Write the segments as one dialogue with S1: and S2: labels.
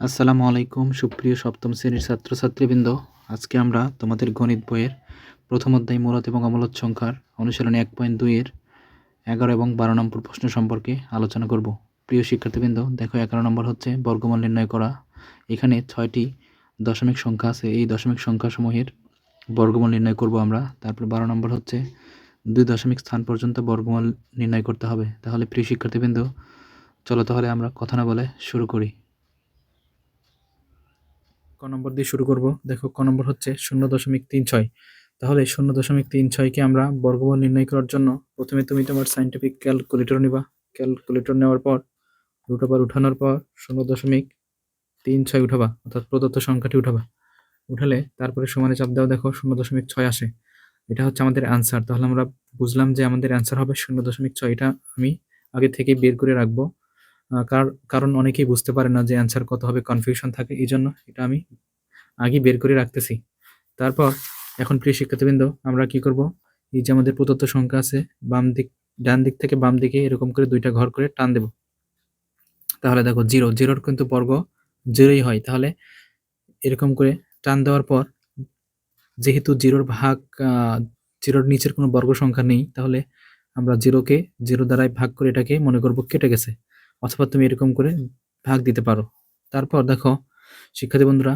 S1: আসসালামু আলাইকুম, সুপ্রিয় সপ্তম শ্রেণির ছাত্রছাত্রীবৃন্দ। আজকে আমরা তোমাদের গণিত বইয়ের প্রথম অধ্যায় মূলত এবং অমূলত সংখ্যার অনুসরণে এক পয়েন্ট দুইয়ের এগারো এবং বারো নম্বর প্রশ্ন সম্পর্কে আলোচনা করব। প্রিয় শিক্ষার্থীবৃন্দ, দেখো এগারো নম্বর হচ্ছে বর্গমূল নির্ণয় করা। এখানে ছয়টি দশমিক সংখ্যা আছে। এই দশমিক সংখ্যাসমূহের বর্গমূল নির্ণয় করব আমরা। তারপর বারো নম্বর হচ্ছে দুই দশমিক স্থান পর্যন্ত বর্গমূল নির্ণয় করতে হবে। তাহলে প্রিয় শিক্ষার্থীবৃন্দ, চলো তাহলে আমরা কথা না বলে শুরু করি। নম্বর দিয়ে শুরু করব। দেখো, ক নম্বর হচ্ছে শূন্য দশমিক তিন ছয়। তাহলে শূন্য দশমিক তিন ছয়কে আমরা বর্গমূল নির্ণয় করার জন্য প্রথমে তুমি তোমার সাইন্টিফিক ক্যালকুলেটর নিবা। ক্যালকুলেটর নেওয়ার পর রুট ওভার উঠানোর পর শূন্য দশমিক তিন ছয় উঠাবা, অর্থাৎ প্রদত্ত সংখ্যাটি উঠাবা। উঠালে তারপরে সমানে চাপ দাও, দেখো শূন্য দশমিক ছয় আসে। এটা হচ্ছে আমাদের অ্যান্সার তাহলে আমরা বুঝলাম যে আমাদের অ্যান্সার হবে শূন্য দশমিক ছয় এটা আমি আগে থেকে বের করে রাখব। কারণ অনেকেই বুঝতে পারে না যে অ্যান্সার কত হবে কনফিউশন থাকে, এই জন্য এটা আমি আগে বের করে রাখতেছি। তারপর এখন প্রিয় শিক্ষার্থীবৃন্দ, আমরা কি করব? এই যে আমাদের প্রদত্ত সংখ্যা আছে, বাম দিক, ডান দিক থেকে বাম দিকে এরকম করে দুইটা ঘর করে টান দেব। তাহলে দেখো জিরো জিরোর কিন্তু বর্গ জিরোই হয়। তাহলে এরকম করে টান দেওয়ার পর যেহেতু জিরোর ভাগ জিরোর নিচের কোনো বর্গ সংখ্যা নেই, তাহলে আমরা জিরোকে জিরো দ্বারাই ভাগ করে এটাকে মনে করব কেটে গেছে। অথবা তুমি এরকম করে ভাগ দিতে পারো। তারপর দেখো, শিক্ষার্থী বন্ধুরা,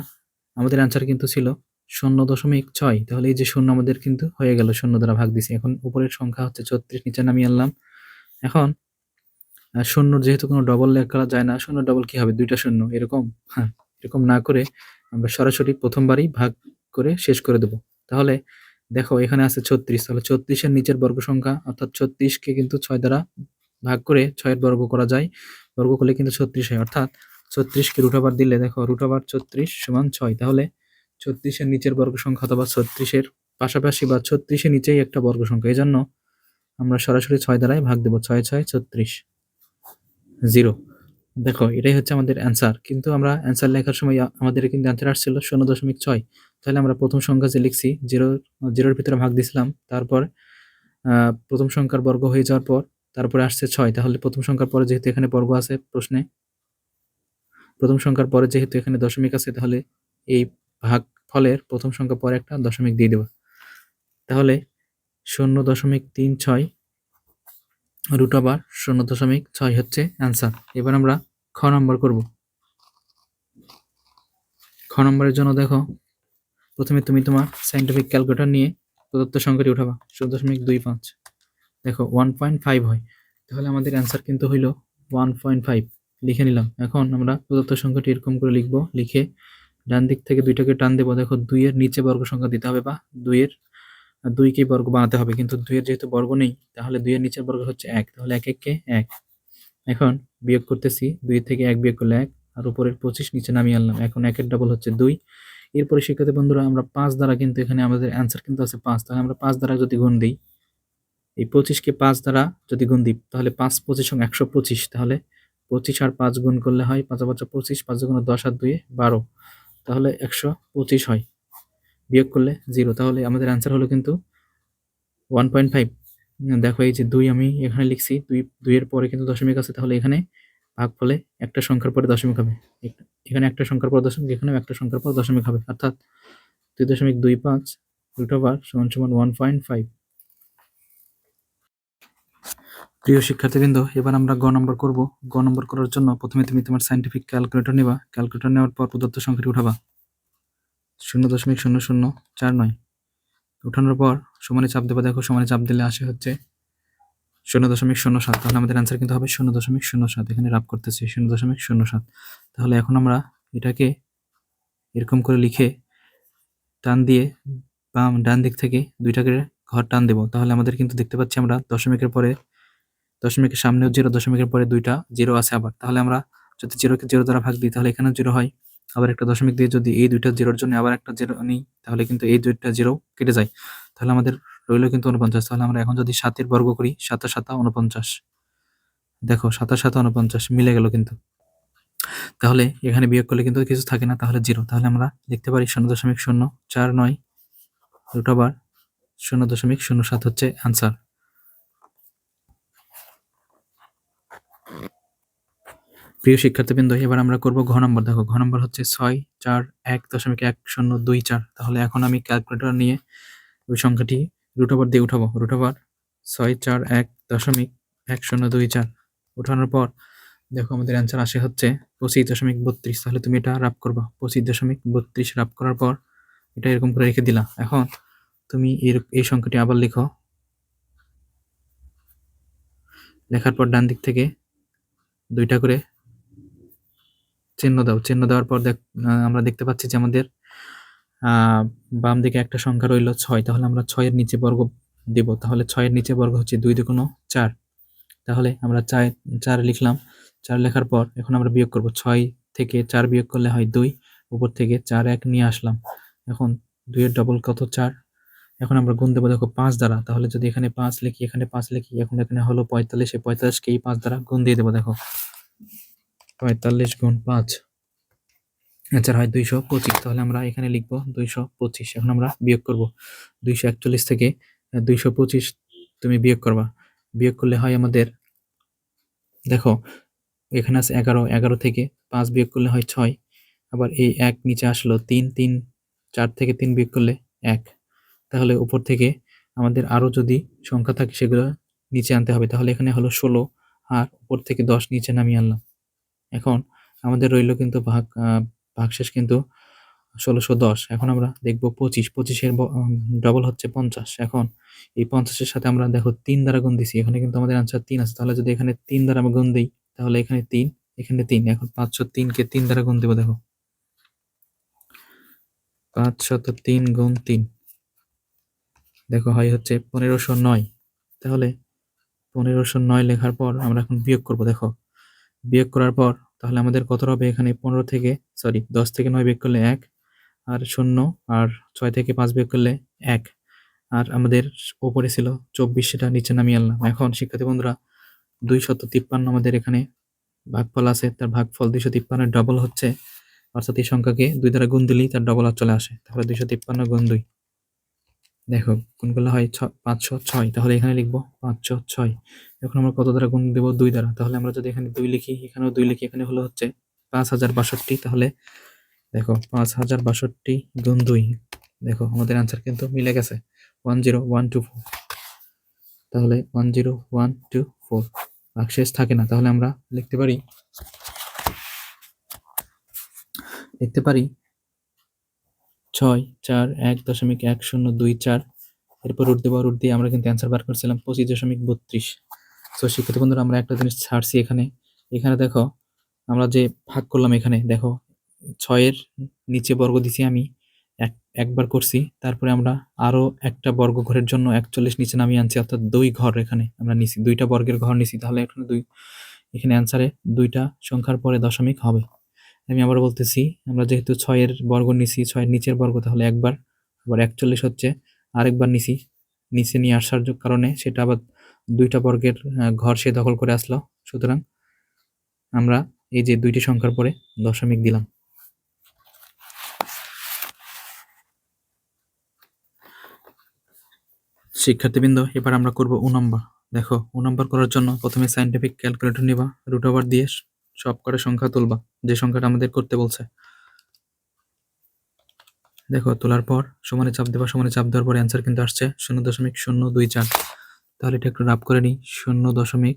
S1: আমাদের অ্যান্সার কিন্তু ছিল শূন্য দশমিক ছয়। তাহলে এই যে শূন্য আমাদের কিন্তু হয়ে গেল, শূন্য দ্বারা ভাগ দিছি। এখন উপরের সংখ্যা হচ্ছে ছত্রিশ, নিচে নামিয়ে আনলাম। এখন শূন্য যেহেতু কোনো ডবল লেখা যায় না, শূন্য ডবল কি হবে? দুইটা শূন্য, এরকম? হ্যাঁ এরকম না করে আমরা সরাসরি প্রথমবারই ভাগ করে শেষ করে দেব। তাহলে দেখো, এখানে আছে ছত্রিশ। তাহলে ছত্রিশের নিচের বর্গ সংখ্যা অর্থাৎ ছত্রিশকে কিন্তু ছয় দ্বারা ভাগ করে ছয়ের বর্গ করা যায়। বর্গ করলে কিন্তু ছত্রিশ হয়। অর্থাৎ ছত্রিশকে রুট ওভার দিলে দেখো রুট ওভার ছত্রিশ সমান ছয়। তাহলে ছত্রিশের নিচের বর্গ সংখ্যা অথবা ছত্রিশের পাশাপাশি বা ছত্রিশের নিচেই একটা বর্গ সংখ্যা। এই জন্য আমরা সরাসরি ছয় দ্বারাই ভাগ দেবো। ছয় ছয়, ছত্রিশ জিরো দেখো, এটাই হচ্ছে আমাদের অ্যান্সার কিন্তু আমরা অ্যান্সার লেখার সময় আমাদের কিন্তু অ্যান্সার আসছিল শূন্য দশমিক ছয়। তাহলে আমরা প্রথম সংখ্যা যে লিখছি জিরো জিরোর ভিতরে ভাগ দিছিলাম। তারপর প্রথম সংখ্যার বর্গ হয়ে যাওয়ার পর তারপরে আসছে ছয়। তাহলে প্রথম সংখ্যার পরে যেহেতু এখানে বর্গ আছে প্রশ্নে, প্রথম সংখ্যার পরে যেহেতু এখানে দশমিক আছে, তাহলে এই ভাগ ফলের প্রথম সংখ্যা পরে একটা দশমিক দিয়ে দেবো। তাহলে শূন্য দশমিক তিন ছয় রুট ওভার শূন্য দশমিক ছয় হচ্ছে অ্যান্সার এবার আমরা খ নম্বর করব। খ নম্বরের জন্য দেখো, প্রথমে তুমি তোমার সাইন্টিফিক ক্যালকুলেটর নিয়ে প্রদত্ত সংখ্যাটি উঠাবা, শূন্য দশমিক দুই পাঁচ। দেখো ওয়ান পয়েন্ট ফাইভ হয়। তাহলে আমাদের অ্যান্সার কিন্তু হইল ওয়ান পয়েন্ট ফাইভ লিখে নিলাম। এখন আমরা প্রদত্ত সংখ্যাটি এরকম করে লিখব, লিখে ডান দিক থেকে দুইটাকে টান দেবো। দেখো দুইয়ের নিচে বর্গ সংখ্যা দিতে হবে বা দুইয়ের দুইকে বর্গ বানাতে হবে। কিন্তু দুইয়ের যেহেতু বর্গ নেই, তাহলে দুইয়ের নিচের বর্গ হচ্ছে এক। তাহলে এক এককে এক। এখন বিয়োগ করতেছি, দুই থেকে এক বিয়োগ করলে এক, আর উপরের পঁচিশ নিচে নামিয়ে আনলাম। এখন একের ডাবল হচ্ছে দুই। এরপরে শিক্ষার্থী বন্ধুরা, আমরা পাঁচ দ্বারা কিন্তু এখানে আমাদের অ্যান্সার কিন্তু আছে পাঁচ। তাহলে আমরা পাঁচ দ্বারা যদি গুণ দিই এই পঁচিশকে পাঁচ দ্বারা যদি গুণ দিই, তাহলে পাঁচ পঁচিশ একশো পঁচিশ, তাহলে পঁচিশ আর পাঁচ গুণ করলে হয় পাঁচ পাঁচ পঁচিশ, পাঁচ গুণ দশ আর দুয়ে বারো। তাহলে একশো পঁচিশ হয়। বিয়োগ করলে জিরো। তাহলে আমাদের অ্যান্সার হলো কিন্তু ওয়ান পয়েন্ট ফাইভ দেখো এই যে দুই আমি এখানে লিখছি, দুই, দুইয়ের পরে কিন্তু দশমিক আছে, তাহলে এখানে ভাগ ফলে একটা সংখ্যার পরে দশমিক হবে। এখানে একটা সংখ্যার পর দশমিক, এখানেও একটা সংখ্যার পর দশমিক হবে। অর্থাৎ দুই দশমিক দুই পাঁচ রুট ওভার সমান সমান ওয়ান পয়েন্ট ফাইভ প্রিয় শিক্ষার্থীবৃন্দ, এবার আমরা গ নম্বর করব। গ নম্বর করার জন্য প্রথমে তুমি তোমার সাইন্টিফিক ক্যালকুলেটর নিবা। ক্যালকুলেটর নেওয়ার পর প্রদত্ত সংখ্যাটি উঠাবা। শূন্য দশমিক শূন্য শূন্য চার নয়। উঠানোর পর সমানে চাপ দেবা। দেখো সমানে চাপ দিলে আসে হচ্ছে শূন্য দশমিক শূন্য সাত। তাহলে আমাদের অ্যান্সার কিন্তু হবে শূন্য দশমিক শূন্য সাত। এখানে রাপ করতেছি, শূন্য দশমিক শূন্য সাত। তাহলে এখন আমরা এটাকে এরকম করে লিখে টান দিয়ে বাম ডান দিক থেকে দুইটাকে ঘর টান দেবো। তাহলে আমাদের কিন্তু দেখতে পাচ্ছি আমরা দশমিকের পরে দশমিকের সামনেও জিরো, দশমিকের পরে দুইটা, জিরো আছে আবার। তাহলে আমরা যদি জিরোকে জিরো দ্বারা ভাগ দিই, তাহলে এখানেও জিরো হয়। আবার একটা দশমিক দিয়ে যদি এই দুইটা জিরোর জন্য আবার একটা জিরো নিই তাহলে কিন্তু এই দুইটা জিরো কেটে যায়। তাহলে আমাদের রইল কিন্তু উনপঞ্চাশ তাহলে আমরা এখন যদি সাতের বর্গ করি, সাতা সাতা উনপঞ্চাশ দেখো, সাতা সাতা উনপঞ্চাশ মিলে গেল কিন্তু। তাহলে এখানে বিয়োগ করলে কিন্তু কিছু থাকে না, তাহলে জিরো। তাহলে আমরা লিখতে পারি শূন্য দশমিক শূন্য চার নয় রুট ওভার শূন্য দশমিক শূন্য সাত হচ্ছে আনসার প্রিয় শিক্ষার্থীবৃন্দ, এবার আমরা করব ঘ নম্বর। দেখো, ঘ নম্বর হচ্ছে ছয় চার এক দশমিক এক শূন্য দুই চার। তাহলে এখন আমি ক্যালকুলেটর নিয়ে ওই সংখ্যাটি রুট ওভার দিয়ে উঠাবো। রুট ওভার ছয় চার এক দশমিক এক শূন্য দুই চার। উঠানোর পর দেখো আমাদের অ্যান্সার আসে হচ্ছে পঁচিশ দশমিক বত্রিশ। তাহলে তুমি এটা রাপ করবা। পঁচিশ দশমিক বত্রিশ রাপ করার পর এটা এরকম করে রেখে দিলা। এখন তুমি এর, এই সংখ্যাটি আবার লিখো। লেখার পর ডান দিক থেকে দুইটা করে চিহ্ন দাও, চিহ্ন দেওয়ার পর দেখ আমরা দেখতে পাচ্ছি যে আমাদের বাম দিকে একটা সংখ্যা রইল ছয়, তাহলে আমরা ছয়ের নিচে বর্গ দেব, তাহলে ছয়ের নিচে বর্গ হচ্ছে দুই দুগুণ চার। তাহলে আমরা চার চার লিখলাম, চার লেখার পর এখন আমরা বিয়োগ করব, ছয় থেকে চার বিয়োগ করলে হয় দুই, উপর থেকে চার এক নিয়ে আসলাম। এখন দুইয়ের ডবল কত চার? এখন আমরা গুণ দেবো, দেখো পাঁচ দ্বারা, তাহলে যদি এখানে পাঁচ লিখি, এখানে পাঁচ লিখি, এখন এখানে হলো পঁয়তাল্লিশ, এই পঁয়তাল্লিশকে এই পাঁচ দ্বারা গুণ দিয়ে দেবো, দেখো। পঁয়তাল্লিশ গুণ পাঁচ। আচ্ছা হয় দুইশো পঁচিশ। তাহলে আমরা এখানে লিখব দুইশো পঁচিশ। এখন আমরা বিয়োগ করব। দুইশো একচল্লিশ থেকে দুইশো পঁচিশ তুমি বিয়োগ করবা। বিয়োগ করলে হয় আমাদের, দেখো, এখানে আছে এগারো। এগারো থেকে পাঁচ বিয়োগ করলে হয় ছয়। আবার এই এক নিচে আসলো তিন। তিন, চার থেকে তিন বিয়োগ করলে এক। তাহলে উপর থেকে আমাদের আরও যদি সংখ্যা থাকে সেগুলো নিচে আনতে হবে। তাহলে এখানে হলো ষোলো। আর উপর থেকে দশ নিচে নামিয়ে আনলাম। এখন আমাদের রইল কিন্তু ভাগ ভাগশেষ কিন্তু ষোলোশো দশ। এখন আমরা দেখব পঁচিশ। পঁচিশের ডবল হচ্ছে পঞ্চাশ। এখন এই পঞ্চাশের সাথে আমরা দেখো তিন দ্বারা গুণ দিছি। এখানে কিন্তু আমাদের আনসার তিন আছে। তাহলে যদি এখানে তিন দ্বারা আমরা গুণ দিই, তাহলে এখানে তিন এখানে তিন। এখন পাঁচশো তিনকে তিন দ্বারা গুণ দেবো, দেখো। পাঁচশত তিন গুণ তিন। দেখো, হয় হচ্ছে পনেরোশো নয়। তাহলে পনেরোশো নয় লেখার পর আমরা এখন বিয়োগ করব, দেখো। বিয়োগ করার পর, তাহলে আমাদের কত হবে এখানে? পনেরো থেকে সরি দশ থেকে নয় বিয়োগ করলে এক, আর শূন্য আর ছয় থেকে পাঁচ বিয়োগ করলে এক। আর আমাদের ওপরে ছিল চব্বিশ, সেটা নিচে নামিয়ে আনলাম। এখন, শিক্ষার্থী বন্ধুরা দুই শত তিপ্পান্ন আমাদের এখানে ভাগফল আছে, তার ভাগফল দুইশো তিপ্পান্নের ডবল হচ্ছে। অর্থাৎ এই সংখ্যাকে দুই দ্বারা গুণ দিলেই তার ডবল আর চলে আসে। তাহলে দুইশো তিপ্পান্ন গুণ দুই। দেখো গুণগুলো হয় ছ, পাঁচশো ছয়, তাহলে এখানে লিখব পাঁচশো ছয়। এখন আমরা কত দ্বারা গুণ দেবো? দুই দ্বারা। তাহলে আমরা যদি এখানে দুই লিখি, এখানেও দুই লিখি, এখানে হলো হচ্ছে পাঁচ হাজার বাষট্টি। তাহলে দেখো, পাঁচ হাজার বাষট্টি গুণ দুই। দেখো, আমাদের আনসার কিন্তু মিলে গেছে। One zero, one two four. তাহলে one zero, one two four. ভাগশেষ থাকে না, তাহলে আমরা লিখতে পারি লিখতে পারি ছয়, চার, এক, দশমিক এক, শূন্য, দুই, চার। এরপর রুট দেবো রুট দিয়ে আমরা কিন্তু অ্যান্সার বার করছিলাম পঁচিশ দশমিক বত্রিশ। তো শিক্ষার্থী বন্ধুরা, আমরা একটা জিনিস ছাড়ছি এখানে। এখানে দেখো, আমরা যে ভাগ করলাম এখানে, দেখো, ছয়ের নিচে বর্গ দিছি আমি, এক, একবার করছি। তারপরে আমরা আরও একটা বর্গ ঘরের জন্য একচল্লিশ নিচে নামিয়ে আনছি, অর্থাৎ দুই ঘর এখানে আমরা নিছি। দুইটা বর্গের ঘর নিছি, তাহলে এখানে দুই, এখানে অ্যান্সারে দুইটা সংখ্যার পরে দশমিক হবে। আমি আবার বলতেছি, আমরা যেহেতু ছয়ের বর্গ নিছি, ছয়ের নিচের বর্গ তাহলে একবার, আবার একচল্লিশ হচ্ছে, আরেকবার নিছি। নিচে নিয়ে আসার কারণে সেটা আবার দুইটা বর্গের ঘর সে দখল করে আসলো। সুতরাং আমরা এই যে দুইটি সংখ্যার পরে দশমিক দিলাম। শিক্ষার্থীবৃন্দ, এবার আমরা করব উ নম্বর। দেখো, উ নম্বর করার জন্য প্রথমে সাইন্টিফিক ক্যালকুলেটর নিবা রুট ওভার দিয়ে সব কটা সংখ্যা তুলবা, যে সংখ্যাটা আমাদের করতে বলছে। দেখো, তোলার পর সমানে চাপ দেবা, সমানে চাপ দেওয়ার পর অ্যান্সার কিন্তু আসছে শূন্য দশমিক শূন্য দুই চার। তাহলে এটা একটু রাপ করে নিই, শূন্য দশমিক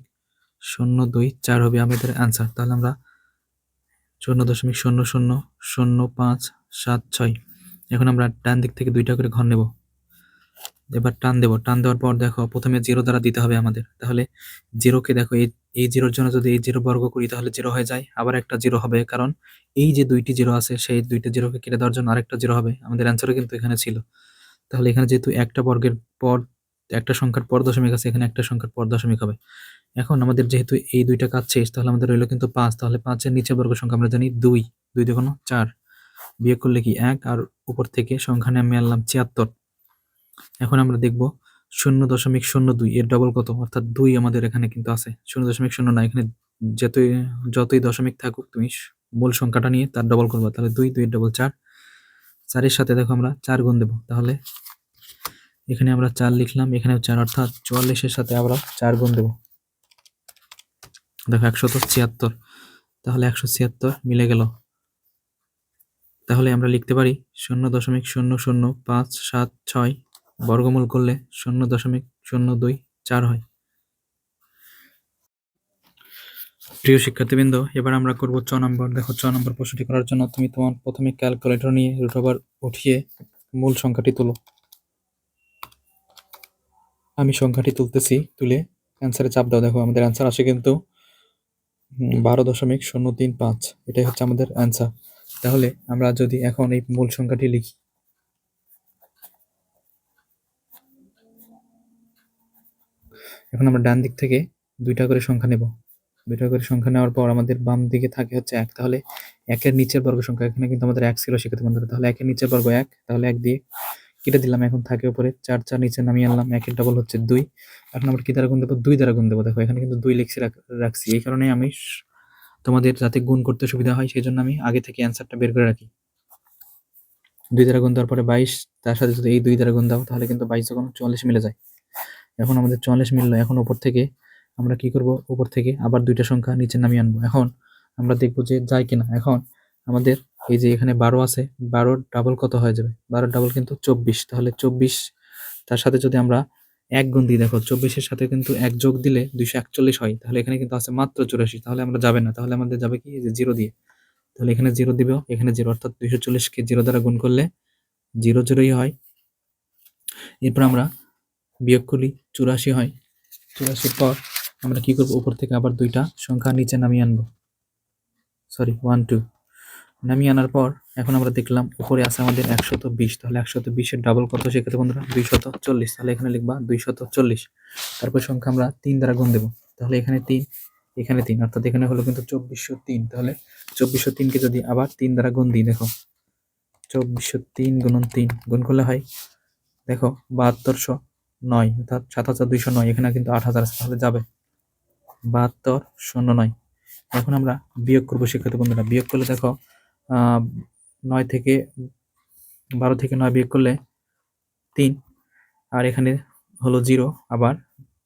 S1: শূন্য দুই চার হবে আমাদের অ্যান্সার তাহলে আমরা শূন্য দশমিক শূন্য শূন্য শূন্য পাঁচ সাত ছয়। এখন আমরা ডান দিক থেকে দুইটা করে ঘর নেব। এবার টান দেবো। টান দেওয়ার পর দেখো প্রথমে জিরো দ্বারা দিতে হবে আমাদের। তাহলে জিরোকে দেখো, এই এই জিরোর জন্য যদি এই জিরো বর্গ করি তাহলে জিরো হয়ে যায়। আবার একটা জিরো হবে, কারণ এই যে দুইটি জিরো আছে, সেই দুইটা জিরোকে কেটে দেওয়ার জন্য আরেকটা জিরো হবে। আমাদের অ্যান্সারও কিন্তু এখানে ছিল। তাহলে এখানে যেহেতু একটা বর্গের পর, একটা সংখ্যার পর দশমিক আছে, এখানে একটা সংখ্যার পর দশমিক হবে। এখন আমাদের যেহেতু এই দুইটা কাজ শেষ, তাহলে আমাদের রইল কিন্তু পাঁচ। তাহলে পাঁচের নিচে বর্গ সংখ্যা আমরা জানি দুই। দুই দেখুন চার। বিয়োগ করলে কি এক? আর উপর থেকে সংখ্যা নিয়ে আমি আনলাম ছিয়াত্তর। এখন আমরা দেখব শূন্য দশমিক শূন্য দুই এর ডবল কত? অর্থাৎ দুই আমাদের এখানে কিন্তু আছে। শূন্য দশমিক শূন্য না এখানে যতই যতই দশমিক থাকুক, তুমি মূল সংখ্যাটা নিয়ে তার ডবল করবা। তাহলে দুই দুই ডবল চার। চারের সাথে দেখো আমরা চার গুণ দেবো। তাহলে এখানে আমরা চার লিখলাম, এখানেও চার। অর্থাৎ চুয়াল্লিশের সাথে আমরা চার গুণ দেবো। দেখো একশত ছিয়াত্তর। তাহলে একশো ছিয়াত্তর মিলে গেল। তাহলে আমরা লিখতে পারি শূন্য দশমিক শূন্য শূন্য পাঁচ সাত ছয় বর্গমূল করলে শূন্য দশমিক শূন্য দুই চার হয়। প্রিয় শিক্ষার্থীবৃন্দ, এবার আমরা করব ছ নম্বর। দেখো, ছ নম্বর প্রশ্নটি করার জন্য তুমি তোমার প্রথমে ক্যালকুলেটর নিয়ে রুট ওভার উঠিয়ে মূল সংখ্যাটি তুলো। আমি সংখ্যাটি তুলতেছি, তুলে অ্যান্সারে চাপ দাও। দেখো, আমাদের অ্যান্সার আসে কিন্তু বারো দশমিক শূন্য তিন পাঁচ। এটাই হচ্ছে আমাদের অ্যান্সার তাহলে আমরা যদি এখন এই মূল সংখ্যাটি লিখি এখন আমরা ডান দিক থেকে দুইটা করে সংখ্যা নেব। দুইটা করে সংখ্যা নেওয়ার পর আমাদের বাম দিকে থাকে হচ্ছে এক। তাহলে একের নিচের বর্গ সংখ্যা এখানে কিন্তু আমাদের এক ছিল সেক্ষেত্রে বন্ধুরা। তাহলে একের নিচের বর্গ এক, তাহলে এক দিয়ে কেটে দিলাম। এখন থাকে উপরে চার চার নিচে নামিয়ে আনলাম। একের ডবল হচ্ছে দুই। এখন আমরা কি দ্বারা গুণ দেবো? দুই দ্বারা গুণ দেবো। দেখো, এখানে কিন্তু দুই লিখছি রাখছি। এই কারণে আমি তোমাদের যাতে গুণ করতে সুবিধা হয় সেই জন্য আমি আগে থেকে অ্যান্সারটা বের করে রাখি। দুই দ্বারা গুণ দেওয়ার পরে বাইশ, তার সাথে যদি এই দুই দ্বারা গুণ দাও, তাহলে কিন্তু বাইশ যখন চুয়াল্লিশ মিলে যায়। এখন আমাদের চুয়াল্লিশ মিললো এখন উপর থেকে আমরা কি করব? উপর থেকে আবার দুইটা সংখ্যা নিচে নামিয়ে আনব। এখন আমরা দেখব যে যায় কিনা। এখন আমাদের এই যে এখানে বারো আছে, বারোর ডাবল কত হয়ে যাবে? বারোর ডাবল কিন্তু চব্বিশ। তাহলে চব্বিশ, তার সাথে যদি আমরা এক গুণ দিই, দেখো চব্বিশের সাথে কিন্তু এক যোগ দিলে দুইশো একচল্লিশ হয়। তাহলে এখানে কিন্তু আছে মাত্র চুরাশি। তাহলে আমরা যাবে না। তাহলে আমাদের যাবে কি? যে জিরো দিয়ে। তাহলে এখানে জিরো দিব এখানে জিরো। অর্থাৎ দুইশো চল্লিশকে জিরো দ্বারা গুণ করলে জিরো জিরোই হয়। এরপর আমরা বিয়োগ করি চুরাশি হয়। চুরাশির পর আমরা কি করব? উপর থেকে আবার দুইটা সংখ্যা নিচে নামিয়ে আনব। সরি ওয়ান টু নামিয়ে আনার পর এখন আমরা দেখলাম উপরে আছে আমাদের একশত বিশ। তাহলে একশত বিশের ডাবল কত সেক্ষেত্রে বন্ধুরা? দুইশত চল্লিশ। তাহলে এখানে লিখবা দুইশত চল্লিশ। তারপর সংখ্যা আমরা তিন দ্বারা গুণ দেবো। তাহলে এখানে তিন এখানে তিন। অর্থাৎ এখানে হলো কিন্তু চব্বিশশো তিন। তাহলে চব্বিশশো তিনকে যদি আবার তিন দ্বারা গুণ দিই, দেখো। চব্বিশশো তিন গুণন তিন। গুণ করলে হয়, দেখো, বাহাত্তরশো। নয়, অর্থাৎ সাত হাজার দুইশো নয়, এখানে কিন্তু আট হাজার তাহলে যাবে। বাহাত্তর শূন্য নয়। এখন আমরা বিয়োগ করব শিক্ষার্থী বন্ধুরা। বিয়োগ করলে দেখো নয় থেকে বারো থেকে নয় বিয়োগ করলে তিন, আর এখানে হলো জিরো, আবার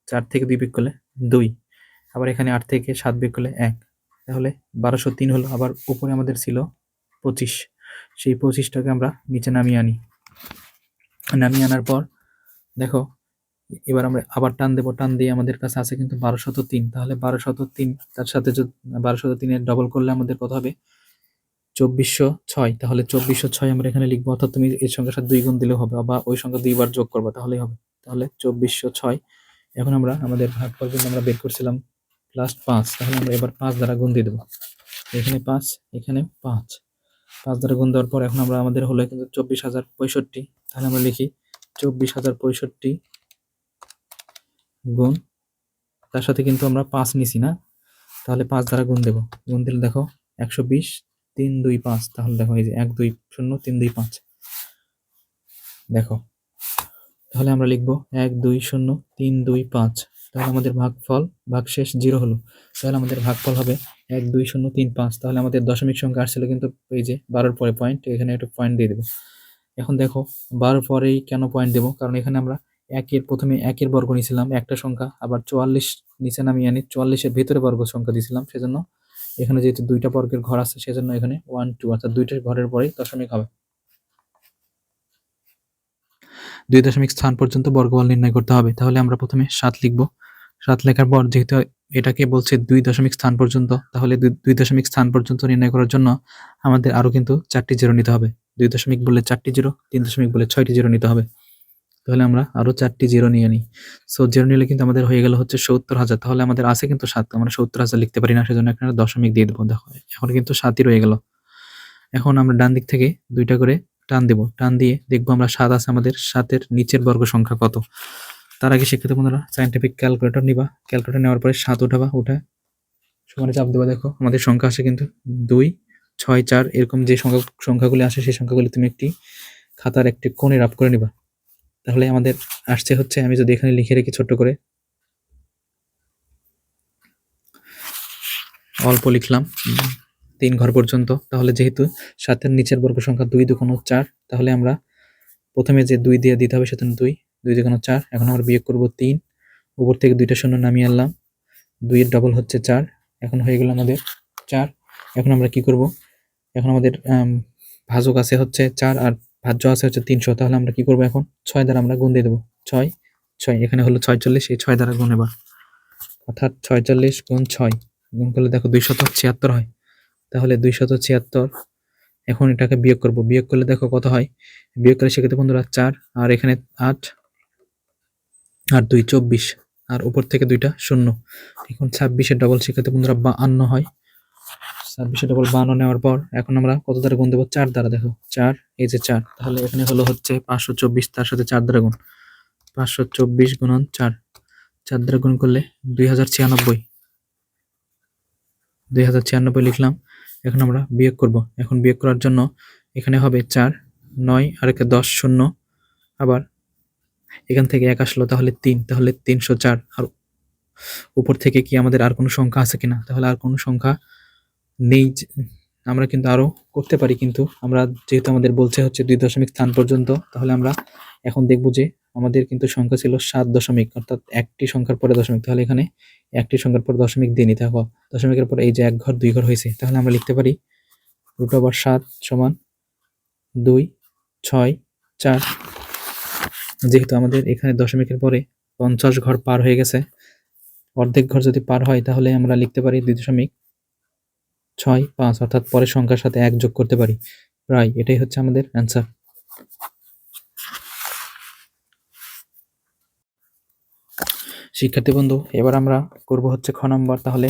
S1: চার থেকে দুই বিয়োগ করলে দুই, আবার এখানে আট থেকে সাত বিয়োগ করলে এক। তাহলে বারোশো তিন হলো, আবার উপরে আমাদের ছিল পঁচিশ। সেই পঁচিশটাকে আমরা নিচে নামিয়ে আনি। নামিয়ে আনার পর দেখো এবার আমরা আবার টান দেবো, টান দিয়ে আমাদের কাছে আছে কিন্তু বারোশত তিন। তাহলে বারোশত তিন, তার সাথে যদি বারোশত তিনের ডবল করলে আমাদের কত হবে? চব্বিশশো ছয়। তাহলে চব্বিশশো ছয় আমরা এখানে লিখব, অর্থাৎ তুমি এর সংখ্যার সাথে দুই গুণ দিলেও হবে বা ওই সংখ্যা দুইবার যোগ করবা, তাহলেই হবে। তাহলে চব্বিশশো ছয়। এখন আমরা আমাদের ভাগ পর্যন্ত আমরা বের করছিলাম লাস্ট পাঁচ। তাহলে আমরা এবার পাঁচ দ্বারা গুণ দিয়ে দেবো। এখানে পাঁচ এখানে পাঁচ। পাঁচ দ্বারা গুণ দেওয়ার পর এখন আমরা আমাদের হলো কিন্তু চব্বিশ হাজার পঁয়ষট্টি। তাহলে আমরা লিখি চব্বিশ হাজার পঁয়ষট্টি গুণ। তার সাথে কিন্তু আমরা পাঁচ নিছি না। তাহলে পাঁচ দ্বারা গুণ দেবো। গুণ দিলে দেখো একশো বিশ, তিন, দুই, পাঁচ। তাহলে দেখো এই যে এক, দুই, শূন্য, তিন, দুই, পাঁচ। দেখো। তাহলে আমরা লিখব এক, দুই, শূন্য, তিন, দুই, পাঁচ। তাহলে আমাদের ভাগফল, ভাগশেষ জিরো হলো। তাহলে আমাদের ভাগফল হবে এক, দুই, শূন্য, তিন, পাঁচ। তাহলে আমাদের দশমিক সংখ্যা আসছিল কিন্তু এই যে বারোর পরে পয়েন্ট এখানে একটা পয়েন্ট দিয়ে দেবো। এখন দেখো বারোর পরেই কেন পয়েন্ট দেবো? কারণ এখানে আমরা একের প্রথমে একের বর্গ নিয়েছিলাম, একটা সংখ্যা, আবার চুয়াল্লিশ নিচে নামিয়ে আনি, চুয়াল্লিশের ভেতরে বর্গ সংখ্যা দিয়েছিলাম, সেজন্য এখানে যেহেতু দুইটা বর্গের ঘর আছে, সেজন্য এখানে ওয়ান টু অর্থাৎ দুইটা ঘরের পরেই দশমিক হবে। দুই দশমিক স্থান পর্যন্ত বর্গবল নির্ণয় করতে হবে। তাহলে আমরা প্রথমে সাত লিখব। সাত লেখার পর যেহেতু এটাকে বলছে দুই দশমিক স্থান পর্যন্ত, তাহলে দুই- দশমিক স্থান পর্যন্ত নির্ণয় করার জন্য আমাদের আরও কিন্তু চারটি জিরো নিতে হবে। দুই দশমিক বলে চারটি জিরো, তিন দশমিক বলে ছয়টি জিরো নিতে হবে। তাহলে আমরা আরও চারটি জিরো নিয়ে নিই। সো জিরো নিলে কিন্তু আমাদের হয়ে গেল হচ্ছে সত্তর হাজার। তাহলে আমাদের আছে কিন্তু সাত, আমরা সত্তর হাজার লিখতে পারি না, সেজন্য এখানে দশমিক দিয়ে দেবো। দেখো, এখন কিন্তু সাতই রয়ে গেল। এখন আমরা ডান দিক থেকে দুইটা করে টান দেব। টান দিয়ে দেখব আমরা সাত আছে আমাদের, সাতের নিচের বর্গ সংখ্যা কত। তার আগে শিক্ষিত বন্ধুরা সাইন্টিফিক ক্যালকুলেটর নিবা। ক্যালকুলেটর নেওয়ার পরে সাত উঠাবা, উঠা সমানে চাপ দেবা। দেখো, আমাদের সংখ্যা আসে কিন্তু দুই, ছয়, চার, এরকম যে সংখ্যা সংখ্যাগুলি আসে, সেই সংখ্যাগুলি তুমি একটি খাতার একটি কোণে রাপ করে নিবা। তাহলে আমাদের আসছে হচ্ছে আমি যদি এখানে লিখে রেখি ছোট্ট করে। অল্প লিখলাম তিন ঘর পর্যন্ত। তাহলে যেহেতু সাতের নিচের বর্গ সংখ্যা দুই দুকোনো চার তাহলে আমরা প্রথমে যে দুই দিয়ে দিতে হবে সেটা দুই দুই দুকোনো চার। এখন আমরা বিয়োগ করব তিন। উপর থেকে দুইটা শূন্য নামিয়ে আনলাম। দুইয়ের ডবল হচ্ছে চার। এখন হয়ে গেল আমাদের চার। এখন আমরা কি করব? এখন আমাদের আম, ভাজক আছে হচ্ছে চার আর ভাজ্য আছে হচ্ছে তিনশো, তাহলে আমরা কি করব এখন? ছয় দ্বারা আমরা গুণ দিয়ে দেবো। ছয় ছয়, এখানে হলো ছয়চল্লিশ, এই ছয় দ্বারা গুণ এবার। অর্থাৎ ছয়চল্লিশ গুণ ছয়, গুণ করলে দেখো দুইশত ছিয়াত্তর হয়। তাহলে দুইশত ছিয়াত্তর, এখন এটাকে বিয়োগ করব। বিয়োগ করলে দেখো কত হয়? বিয়োগ করলে সেক্ষেত্রে বন্ধুরা চার, আর এখানে আট, আর দুই চব্বিশ, আর উপর থেকে দুইটা শূন্য। এখন ছাব্বিশের ডবল সেক্ষেত্রে বন্ধুরা বাহান্ন হয়। ছাব্বিশের ডবল বাহান্ন নেওয়ার পর এখন আমরা কত দ্বারা গুণ দেবো? চার দ্বারা, দেখো। চার, এই যে চার, তাহলে এখানে হলো হচ্ছে পাঁচশো চব্বিশ, তার সাথে চার দ্বারা গুণ। পাঁচশো চব্বিশ গুণন চার চার দ্বারা গুণ করলে দুই হাজার ছিয়ানব্বই। দুই হাজার ছিয়ানব্বই লিখলাম, এখন আমরা বিয়োগ করব। এখন বিয়োগ করার জন্য এখানে হবে চার, নয় আর একে দশ, শূন্য, আবার এখান থেকে এক আসলো, তাহলে তিন, তাহলে তিনশো চার। আর উপর থেকে কি আমাদের আর কোনো সংখ্যা আছে কিনা? তাহলে আর কোনো সংখ্যা নেই আমরা কিন্তু আরও করতে পারি, কিন্তু আমরা যেহেতু আমাদের বলছে হচ্ছে দুই দশমিক স্থান পর্যন্ত, তাহলে আমরা এখন দেখব যে আমাদের কিন্তু সংখ্যা ছিল সাত দশমিক, অর্থাৎ একটি সংখ্যার পরে দশমিক। তাহলে এখানে একটি সংখ্যার পরে দশমিক দিয়ে নিতে হবে। দশমিকের পরে এই যে এক ঘর, দুই ঘর হয়েছে, তাহলে আমরা লিখতে পারি রুট ওভার সাত সমান দুই, ছয়, চার। যেহেতু আমাদের এখানে দশমিকের পরে পঞ্চাশ ঘর পার হয়ে গেছে, অর্ধেক ঘর যদি পার হয়, তাহলে আমরা লিখতে পারি দুই দশমিক ছয়, পাঁচ, অর্থাৎ পরের সংখ্যার সাথে এক যোগ করতে পারি। প্রায় এটাই হচ্ছে আমাদের অ্যান্সার শিক্ষার্থী বন্ধু, এবার আমরা করব হচ্ছে খ নম্বর। তাহলে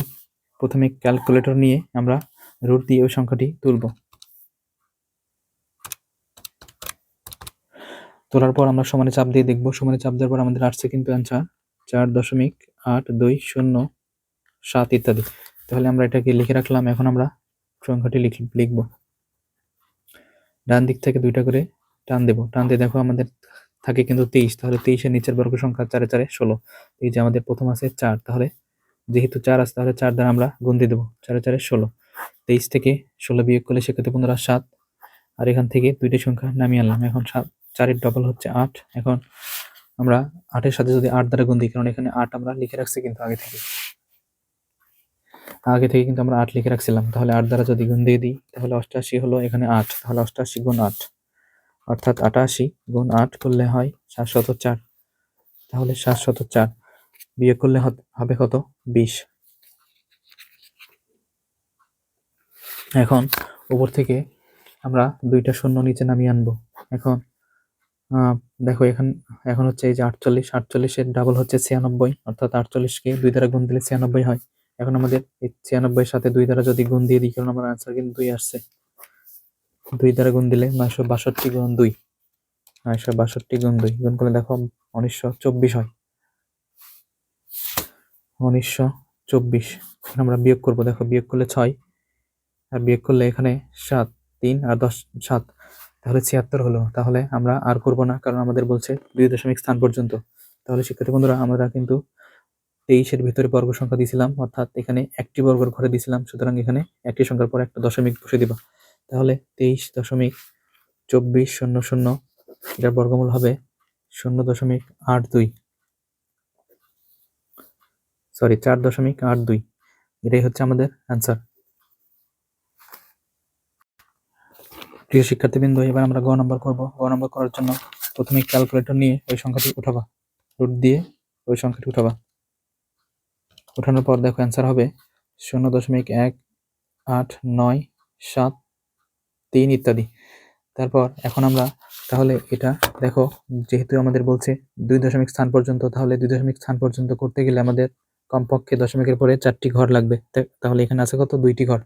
S1: প্রথমে ক্যালকুলেটর নিয়ে আমরা রুট দিয়ে ওই সংখ্যাটি তুলব। তোলার পর আমরা সমানে চাপ দিয়ে দেখব। সমানে চাপ দেওয়ার পর আমাদের আসছে কিন্তু অ্যান্সার চার দশমিক আট দুই শূন্য সাত ইত্যাদি। তাহলে আমরা এটাকে লিখে রাখলাম। এখন আমরা সংখ্যাটি লিখ, লিখব। ডান দিক থেকে দুইটা করে টান দেব। টান দিয়ে দেখো আমাদের থাকে কিন্তু তেইশ। তাহলে তেইশের নিচের বর্গ সংখ্যা চারে চারে ষোলো। এই যে আমাদের প্রথম আছে চার। তাহলে যেহেতু চার আছে, তাহলে চার দ্বারা আমরা গুণ দিয়ে দেবো চারে চারে ষোলো। তেইশ থেকে ষোলো বিয়োগ করলে সেক্ষেত্রে বন্ধুরা সাত। আর এখান থেকে দুইটি সংখ্যা নামিয়ে আনলাম। এখন সাত, চারের ডবল হচ্ছে আট। এখন আমরা আটের সাথে যদি আট দ্বারা গুণ দিই, কারণ এখানে আট আমরা লিখে রাখছি কিন্তু আগে থেকে। আগে থেকে কিন্তু আমরা আট লিখে রাখছিলাম। তাহলে আট দ্বারা যদি গুণ দিয়ে দিই, তাহলে অষ্টাশি হলো এখানে আট। তাহলে অষ্টাশি গুণ আট। অর্থাৎ আটাশি গুণ আট করলে হয় সাতশত চার। তাহলে সাতশত চার বিয়ে করলে হবে কত? বিশ। এখন উপর থেকে আমরা দুইটা শূন্য নিচে নামিয়ে আনব। এখন দেখো এখন এখন হচ্ছে এই যে আটচল্লিশ, আটচল্লিশের ডাবল হচ্ছে ছিয়ানব্বই। অর্থাৎ আটচল্লিশকে দুই দ্বারা গুণ দিলে ছিয়ানব্বই হয়। এখন আমাদের এই ছিয়ানব্বইয়ের সাথে দুই দ্বারা যদি গুণ দিয়ে দিই, কারণ আমার আনসার কিন্তু দুই আসছে। দুই দ্বারা গুণ দিলে নয়শো বাষট্টি গুণ দুই। নয়শো বাষট্টি গুণ দুই। গুণ করলে দেখো উনিশশো চব্বিশ হয়। উনিশশো চব্বিশ। এখন আমরা বিয়োগ করব। দেখো বিয়োগ করলে ছয়, আর বিয়োগ করলে এখানে সাত, তিন আর দশ, সাত। তাহলে ছিয়াত্তর হলো। তাহলে আমরা আর করব না, কারণ আমাদের বলছে দুই দশমিক স্থান পর্যন্ত। তাহলে শিক্ষার্থী বন্ধুরা, আমরা কিন্তু তেইশের ভিতরে বর্গ সংখ্যা দিয়েছিলাম, অর্থাৎ এখানে একটি বর্গের ঘরে দিয়েছিলাম, সুতরাং এখানে একটি সংখ্যার পর একটা দশমিক বসে দিবা। তাহলে তেইশ দশমিক চব্বিশ শূন্য শূন্য এটার বর্গমূল হবে শূন্য দশমিক আট দুই। সরি চার দশমিক আট দুই। এটাই হচ্ছে আমাদের অ্যান্সার প্রিয় শিক্ষার্থীবৃন্দ, এবার আমরা গ নম্বর করব। গ নম্বর করার জন্য প্রথমে ক্যালকুলেটর নিয়ে ওই সংখ্যাটি উঠাবা। রুট দিয়ে ওই সংখ্যাটি উঠাবা। উঠানোর পর দেখো অ্যান্সার হবে শূন্য দশমিক এক, আট, নয়, সাত, তিন ইত্যাদি। তারপর এখন আমরা তাহলে এটা দেখো, যেহেতু আমাদের বলছে দুই দশমিক স্থান পর্যন্ত, তাহলে দুই দশমিক স্থান পর্যন্ত করতে গেলে আমাদের কমপক্ষে দশমিকের পরে চারটি ঘর লাগবে। তাহলে এখানে আছে কত? দুইটি ঘর।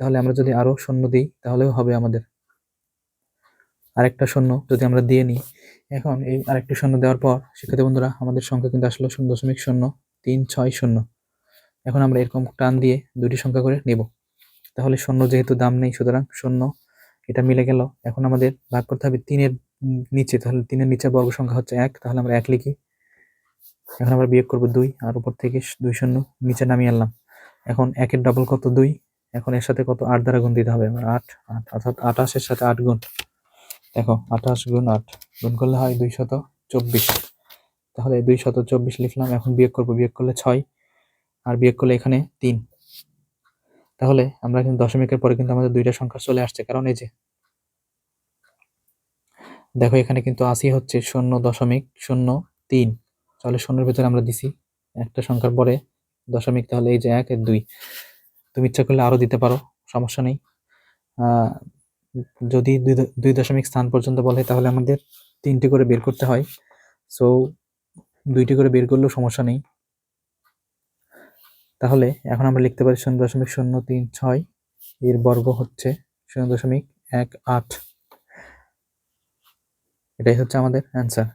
S1: তাহলে আমরা যদি আরও শূন্য দিই, তাহলেও হবে আমাদের। আরেকটা শূন্য যদি আমরা দিয়ে নিই। এখন এই আরেকটি শূন্য দেওয়ার পর, শিক্ষার্থী বন্ধুরা, আমাদের সংখ্যা কিন্তু আসলো শূন্য দশমিক শূন্য তিন ছয় শূন্য। এখন আমরা এরকম টান দিয়ে দুটি সংখ্যা করে নেব। তাহলে শূন্য যেহেতু দাম নেই, সুতরাং শূন্য, এটা মিলে গেল। এখন আমাদের ভাগ করতে হবে তিনের নিচে, তাহলে তিনের নিচে বর্গ সংখ্যা হচ্ছে এক, তাহলে আমরা এক লিখি। এখন আমরা বিয়োগ করব দুই, আর উপর থেকে দুই শূন্য নিচে নামিয়ে আনলাম। এখন একের ডবল কত? দুই। এখন এর সাথে কত? আট দ্বারা গুণ দিতে হবে আমরা আট আট, অর্থাৎ আঠাশের সাথে আট গুণ। দেখো, আঠাশ গুণ আট, গুণ করলে হয় দুই শত চব্বিশ। তাহলে দুই শত চব্বিশ লিখলাম, এখন বিয়োগ করব, বিয়োগ করলে ছয়। আর বিয়োগ করলে এখানে তিন। তাহলে আমরা কিন্তু দশমিকের পরে কিন্তু আমাদের দুইটা সংখ্যা চলে আসছে, কারণ এই যে দেখো এখানে কিন্তু আশি হচ্ছে শূন্য দশমিক শূন্য তিন। তাহলে শূন্যের ভিতরে আমরা দিছি একটা সংখ্যার পরে দশমিক, তাহলে এই যে এক, এর দুই। তুমি ইচ্ছা করলে আরও দিতে পারো, সমস্যা নেই। যদি দুই দশমিক স্থান পর্যন্ত বলে, তাহলে আমাদের তিনটে করে বের করতে হয়। সো দুইটি করে বের করলেও সমস্যা নেই। তাহলে এখন আমরা লিখতে পারি শূন্য দশমিক শূন্য তিন ছয়। এর বর্গ হচ্ছে শূন্য দশমিক এক আট। এটাই হচ্ছে আমাদের অ্যান্সার